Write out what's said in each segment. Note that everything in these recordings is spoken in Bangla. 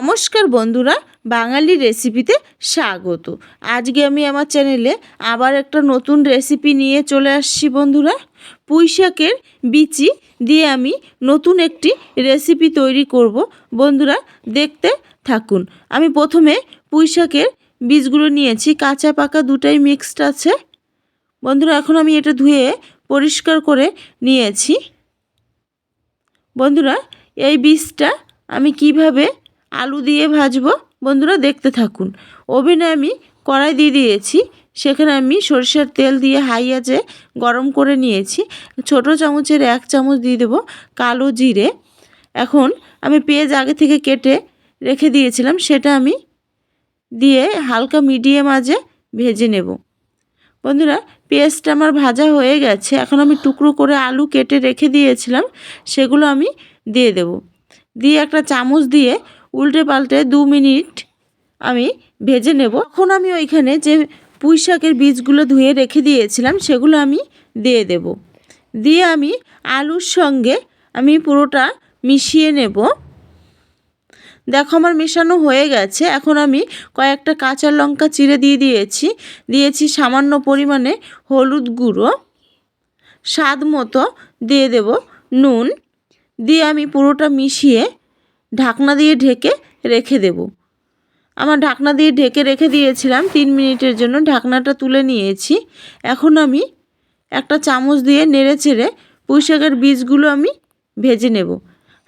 নমস্কার বন্ধুরা, বাঙালি রেসিপিতে স্বাগত। আজকে আমি আমার চ্যানেলে আবার একটা নতুন রেসিপি নিয়ে চলে আসছি বন্ধুরা। পুঁই শাকের বিচি দিয়ে আমি নতুন একটি রেসিপি তৈরি করব। বন্ধুরা, দেখতে থাকুন। আমি প্রথমে পুঁই শাকের বীজগুলো নিয়েছি, কাঁচা, পাকা দুটাই মিক্সড আছে। বন্ধুরা, এখন আমি এটা ধুয়ে পরিষ্কার করে নিয়েছি। বন্ধুরা, এই বীজটা আমি কীভাবে আলু দিয়ে ভাজবো। বন্ধুরা দেখতে থাকুন। ওভেনে আমি কড়াই দিয়ে দিয়েছি। সেখানে আমি সরষের তেল দিয়ে হাই গরম করে নিয়েছি। ছোট চামচের এক চামচ দিয়ে দেবো কালো জিরে। এখন আমি পেঁয়াজ আগে থেকে কেটে রেখে দিয়েছিলাম। সেটা আমি দিয়ে হালকা মিডিয়াম আজে ভেজে নেব। বন্ধুরা, পেঁয়াজটা আমার ভাজা হয়ে গেছে। এখন আমি টুকরো করে আলু কেটে রেখে দিয়েছিলাম। সেগুলো আমি দিয়ে দেব। দিয়ে একটা চামচ দিয়ে উল্টে পাল্টে দু মিনিট আমি ভেজে নেব। এখন আমি ওইখানে যে পুঁই শাকের বীজগুলো ধুয়ে রেখে দিয়েছিলাম, সেগুলো আমি দিয়ে দেব। দিয়ে আমি আলুর সঙ্গে আমি পুরোটা মিশিয়ে নেব। দেখো আমার মেশানো হয়ে গেছে। এখন আমি কয়েকটা কাঁচা লঙ্কা চিড়ে দিয়ে দিয়েছি। দিয়েছি সামান্য পরিমাণে হলুদ গুঁড়ো। স্বাদ মতো দিয়ে দেব নুন। দিয়ে আমি পুরোটা মিশিয়ে ঢাকনা দিয়ে ঢেকে রেখে দেব। আমার ঢাকনা দিয়ে ঢেকে রেখে দিয়েছিলাম, তিন মিনিটের জন্য ঢাকনাটা তুলে নিয়েছি। এখন আমি একটা চামচ দিয়ে নেড়ে চেড়ে পুঁই শাকের বীজগুলো আমি ভেজে নেব।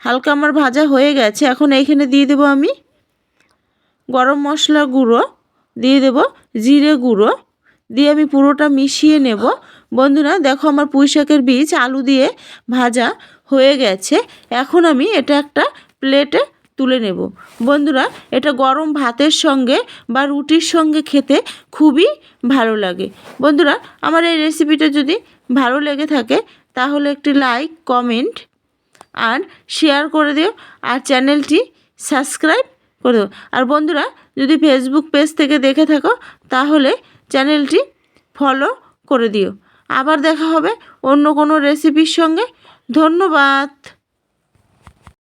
হালকা আমার ভাজা হয়ে গেছে, এখন এইখানে দিয়ে দেবো আমি গরম মশলা গুঁড়ো, দিয়ে দেব জিরে গুঁড়ো, দিয়ে আমি পুরোটা মিশিয়ে নেব। বন্ধুরা, দেখো আমার পুঁই শাকের বীজ আলু দিয়ে ভাজা হয়ে গেছে। এখন আমি এটা একটা প্লেটে তুলে নেব। বন্ধুরা, এটা গরম ভাতের সঙ্গে বা রুটির সঙ্গে খেতে খুবই ভালো লাগে। বন্ধুরা, আমার এই রেসিপিটা যদি ভালো লেগে থাকে, তাহলে একটি লাইক কমেন্ট আর শেয়ার করে দিও আর চ্যানেলটি সাবস্ক্রাইব করে দিও। আর বন্ধুরা, যদি ফেসবুক পেজ থেকে দেখে থাকো, তাহলে চ্যানেলটি ফলো করে দিও। আবার দেখা হবে অন্য কোনো রেসিপির সঙ্গে। ধন্যবাদ।